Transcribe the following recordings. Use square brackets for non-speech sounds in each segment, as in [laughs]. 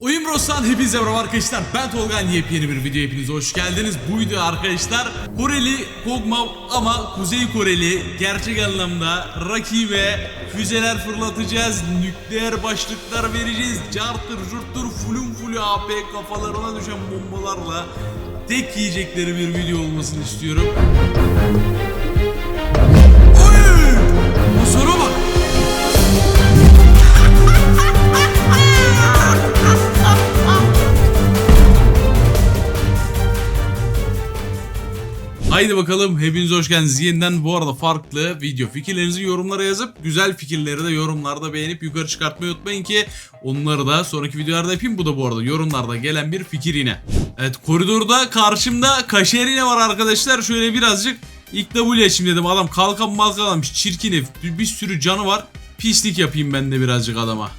Oyun Bros'tan hepinize merhaba arkadaşlar. Ben Tolga yepyeni bir video hepinize hoş geldiniz. Bu video arkadaşlar Koreli Kog'Maw ama Kuzey Koreli gerçek anlamda rakibe füzeler fırlatacağız. Nükleer başlıklar vereceğiz. Cartır jurttur fulun fulü AP kafalarına düşen bombalarla tek yiyecekleri bir video olmasını istiyorum. Haydi bakalım hepiniz hoş geldiniz. Yeniden bu arada farklı video fikirlerinizi yorumlara yazıp güzel fikirleri de yorumlarda beğenip yukarı çıkartmayı unutmayın ki onları da sonraki videolarda yapayım. Bu da bu arada yorumlarda gelen bir fikir yine. Evet koridorda karşımda Kaşerine var arkadaşlar. Şöyle birazcık ilk W açayım dedim. Adam kalkan malkalamış çirkin herif. Bir sürü canı var. Pislik yapayım ben de birazcık adama.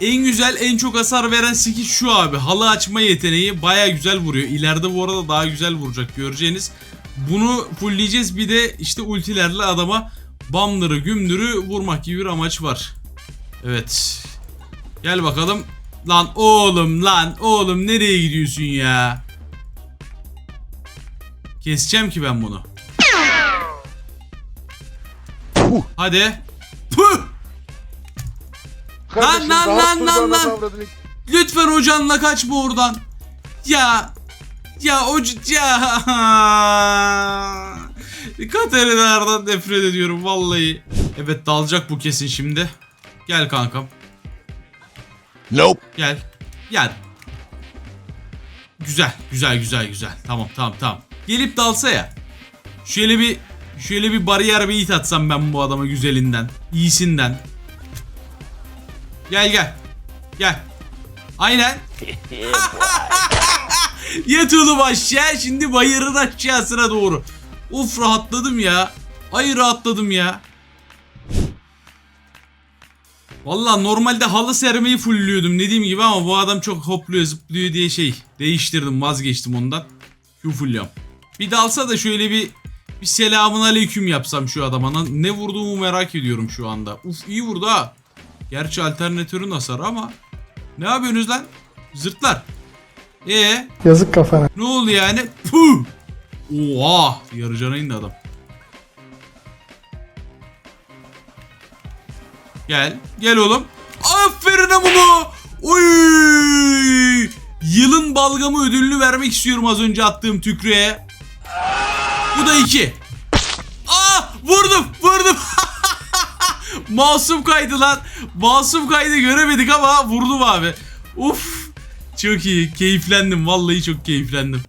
En güzel en çok hasar veren skill şu abi. Halı açma yeteneği baya güzel vuruyor. İleride bu arada daha güzel vuracak göreceğiniz. Bunu fullleyeceğiz bir de işte ultilerle adama bamları gümdürü vurmak gibi bir amaç var. Evet. Gel bakalım. Lan oğlum lan oğlum nereye gidiyorsun ya? Keseceğim ki ben bunu. Hadi. Puh! Kardeşim, lan, lan, lan, lan. davranın. Lütfen hocanla kaçma oradan. Ya. Ya o ya. [laughs] Katerina'dan nefret ediyorum vallahi. Evet dalacak bu kesin şimdi. Gel kankam. Nope. Gel. Gel. Güzel, güzel, güzel, güzel. Tamam, tamam, tamam. Gelip dalsa ya. Şöyle bir şöyle bir bariyer bir it atsam ben bu adama güzelinden, iyisinden. Gel gel. Gel. Aynen. [laughs] [laughs] Yat oğlum aşağı şimdi bayırın aşağısına doğru. Of rahatladım ya. Ay rahatladım ya. Valla normalde halı sermeyi fullliyordum dediğim gibi ama bu adam çok hopluyor zıplıyor diye şey değiştirdim vazgeçtim ondan. Şu fulluyorum. Bir dalsa da şöyle bir bir selamun aleyküm yapsam şu adama. Ne vurduğumu merak ediyorum şu anda. Uf iyi vurdu ha. Gerçi alternatörün hasarı ama. Ne yapıyorsunuz lan? Zırtlar. Ee Yazık kafana. ne oldu yani? Puh! Oha! Yarıcana indi adam. Gel. Gel oğlum. Aferin bunu. Oy! Yılın balgamı ödülünü vermek istiyorum az önce attığım tükrüğe. Bu da iki. Aa! Vurdum! Vurdum! [laughs] Masum kaydı lan. Masum kaydı göremedik ama vurdum abi. Uf! Çok iyi. Keyiflendim. Vallahi çok keyiflendim.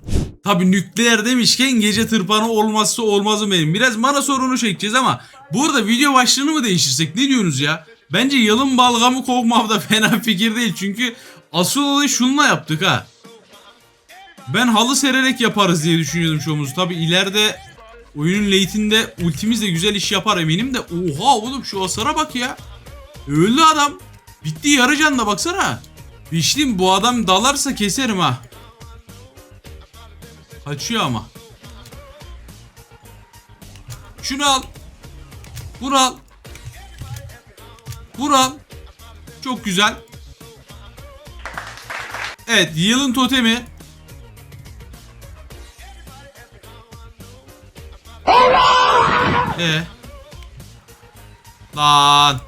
Tabi nükleer demişken gece tırpanı olmazsa olmazım benim. Biraz mana sorunu çekeceğiz ama burada video başlığını mı değiştirsek ne diyorsunuz ya? Bence yalın balgamı kovmav da [laughs] fena fikir değil. Çünkü asıl olayı şununla yaptık ha. Ben halı sererek yaparız diye düşünüyordum çoğumuzu. Tabi ileride oyunun late'inde ultimiz de güzel iş yapar eminim de. Oha oğlum şu hasara bak ya. Öldü adam. Bitti yarı canla baksana. Bişlim bu adam dalarsa keserim ha. Kaçıyor ama. Şunu al. Bunu al. Bunu al. Çok güzel. Evet yılın totemi. Ee. Lan.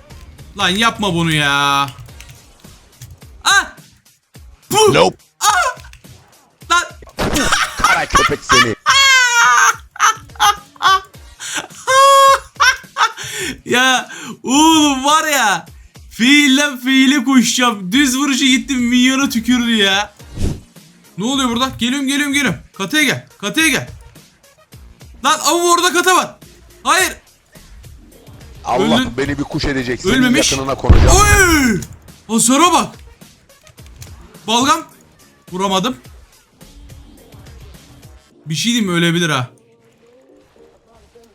Lan yapma bunu ya. Ah! Puh! Nope. Lan! Kara köpek seni. [laughs] ya oğlum var ya fiilden fiile koşacağım. Düz vuruşu gittim milyona tükürdü ya. Ne oluyor burada? Geliyorum geliyorum geliyorum. Kataya gel. Kataya gel. Lan ama orada kata var. Hayır. Allah Öldün. beni bir kuş edecek. Senin Ölmemiş. yakınına konacağım. Oy! Hasara bak. Balgam. Vuramadım. Bir şey diyeyim mi? ölebilir ha.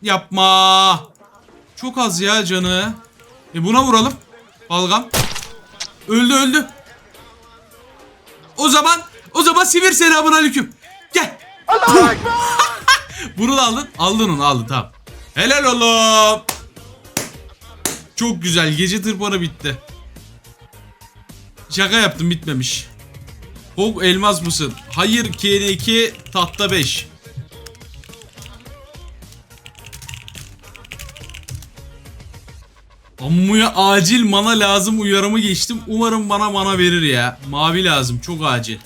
Yapma. Çok az ya canı. E buna vuralım. Balgam. Öldü öldü. O zaman o zaman sivir selamun aleyküm. Gel. [laughs] Bunu da aldın. Aldın onu aldın tamam. Helal oğlum. Çok güzel. Gece tırpanı bitti. Şaka yaptım bitmemiş. Hog elmas mısın? Hayır KN2 tahta 5. Ammuya acil mana lazım uyarımı geçtim. Umarım bana mana verir ya. Mavi lazım çok acil.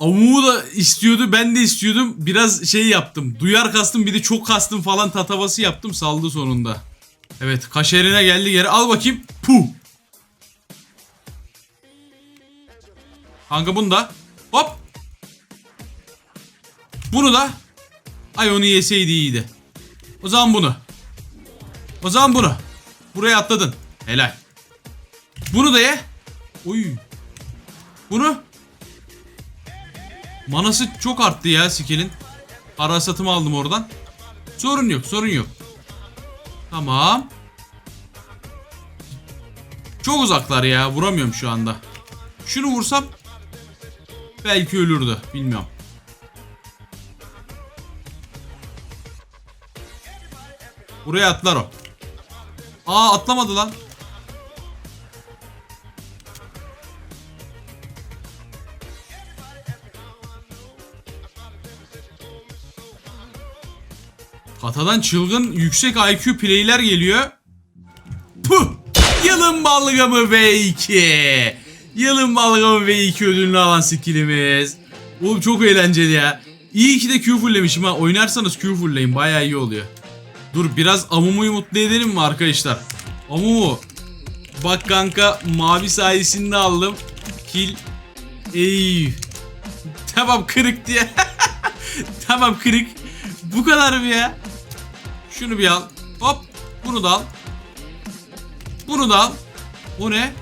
Amumu da istiyordu ben de istiyordum. Biraz şey yaptım. Duyar kastım bir de çok kastım falan tatavası yaptım saldı sonunda. Evet kaşerine geldi geri al bakayım. Puh. Kanka bunu da. Hop. Bunu da. Ay onu yeseydi iyiydi. O zaman bunu. O zaman bunu. Buraya atladın. Helal. Bunu da ye. Oy. Bunu. Manası çok arttı ya skill'in. Ara satımı aldım oradan. Sorun yok, sorun yok. Tamam. Çok uzaklar ya. Vuramıyorum şu anda. Şunu vursam belki ölürdü. Bilmiyorum. Buraya atlar o. Aa atlamadı lan. Katadan çılgın yüksek IQ playler geliyor. Puh! Yılın balgamı V2. Yılın balgamı V2 ödülünü alan skillimiz. Oğlum çok eğlenceli ya. İyi ki de Q fulllemişim ha. Oynarsanız Q fullleyin baya iyi oluyor. Dur biraz Amumu'yu mutlu edelim mi arkadaşlar? Amumu. Bak kanka mavi sayesinde aldım. Kill. Ey. Tamam kırık diye. [laughs] tamam kırık. Bu kadar mı ya? Şunu bir al. Hop. Bunu da al. Bunu da al. O ne?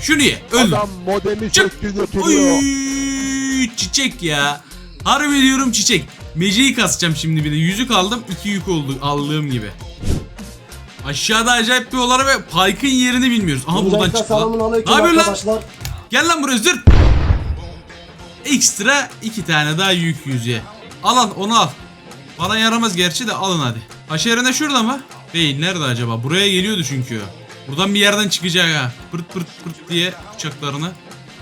Şunu ye. Öl. Adam modemi Çık. söktü götürüyor. Oy, çiçek ya. Harbi diyorum çiçek. Meceyi kasacağım şimdi bir de. Yüzük aldım. iki yük oldu aldığım gibi. Aşağıda acayip bir olar ve Pike'ın yerini bilmiyoruz. Aha buradan çıktı lan. Ne yapıyorsun lan? Gel lan buraya zırt. Ekstra iki tane daha yük yüzüğe. Al al onu al. Bana yaramaz gerçi de alın hadi. Aşerine şurada mı? Değil nerede acaba? Buraya geliyordu çünkü. Buradan bir yerden çıkacak ha. Pırt pırt pırt diye bıçaklarını.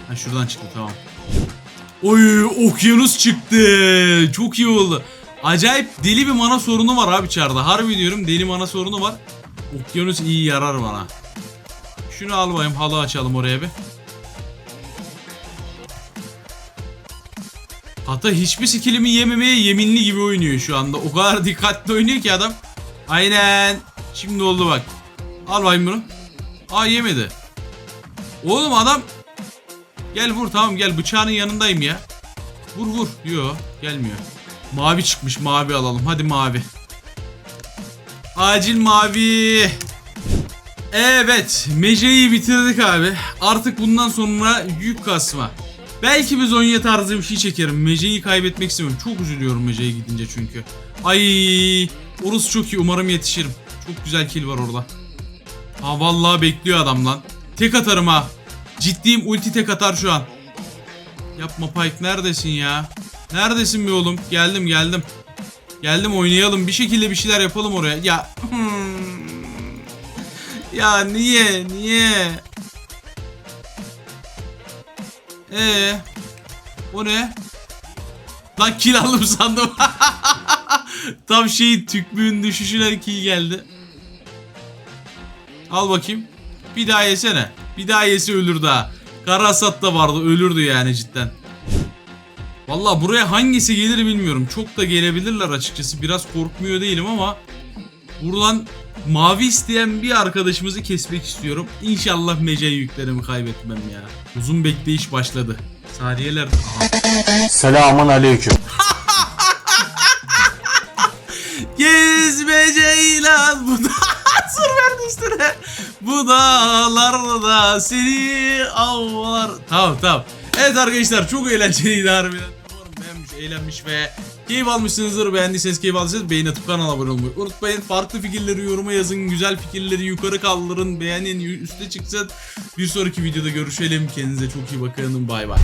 Ha şuradan çıktı tamam. Oy okyanus çıktı. Çok iyi oldu. Acayip deli bir mana sorunu var abi çarda. Harbi diyorum deli mana sorunu var. Okyanus iyi yarar bana. Şunu al bayım halı açalım oraya bir. Hatta hiçbir skillimi yememeye yeminli gibi oynuyor şu anda. O kadar dikkatli oynuyor ki adam. Aynen. Şimdi oldu bak. Al bayım bunu. Aa yemedi. Oğlum adam Gel vur tamam gel bıçağının yanındayım ya. Vur vur. Yo gelmiyor. Mavi çıkmış mavi alalım. Hadi mavi. Acil mavi. Evet. Meceyi bitirdik abi. Artık bundan sonra yük kasma. Belki bir Zonya tarzı bir şey çekerim. Meceyi kaybetmek istemiyorum. Çok üzülüyorum Mece'ye gidince çünkü. Ay, orası çok iyi. Umarım yetişirim. Çok güzel kill var orada. Ha vallahi bekliyor adam lan. Tek atarım ha. Ciddiyim ulti tek atar şu an. Yapma Pike neredesin ya? Neredesin be oğlum? Geldim geldim. Geldim oynayalım. Bir şekilde bir şeyler yapalım oraya. Ya. hmm. Ya niye? Niye? Ee. O ne? Lan kill aldım sandım. [laughs] Tam şey tükmüğün düşüşüne kill geldi. Al bakayım. Bir daha yesene. Bir daha yese ölür daha. Karasat da vardı ölürdü yani cidden. Valla buraya hangisi gelir bilmiyorum. Çok da gelebilirler açıkçası. Biraz korkmuyor değilim ama buradan mavi isteyen bir arkadaşımızı kesmek istiyorum. İnşallah mece yüklerimi kaybetmem ya. Uzun bekleyiş başladı. Saniyeler... Aha. Selamun aleyküm. Gezmeceyle bu da [laughs] sur verdi üstüne. Bu dağlarda da seni avlar. Tamam tamam. Evet arkadaşlar çok eğlenceliydi harbiden. Eğlenmiş ve keyif almışsınızdır. Beğendiyseniz keyif aldıysanız beğeni atıp kanala abone olmayı unutmayın. Farklı fikirleri yoruma yazın. Güzel fikirleri yukarı kaldırın. Beğenin üste çıksın. Bir sonraki videoda görüşelim. Kendinize çok iyi bakın. Bay bay.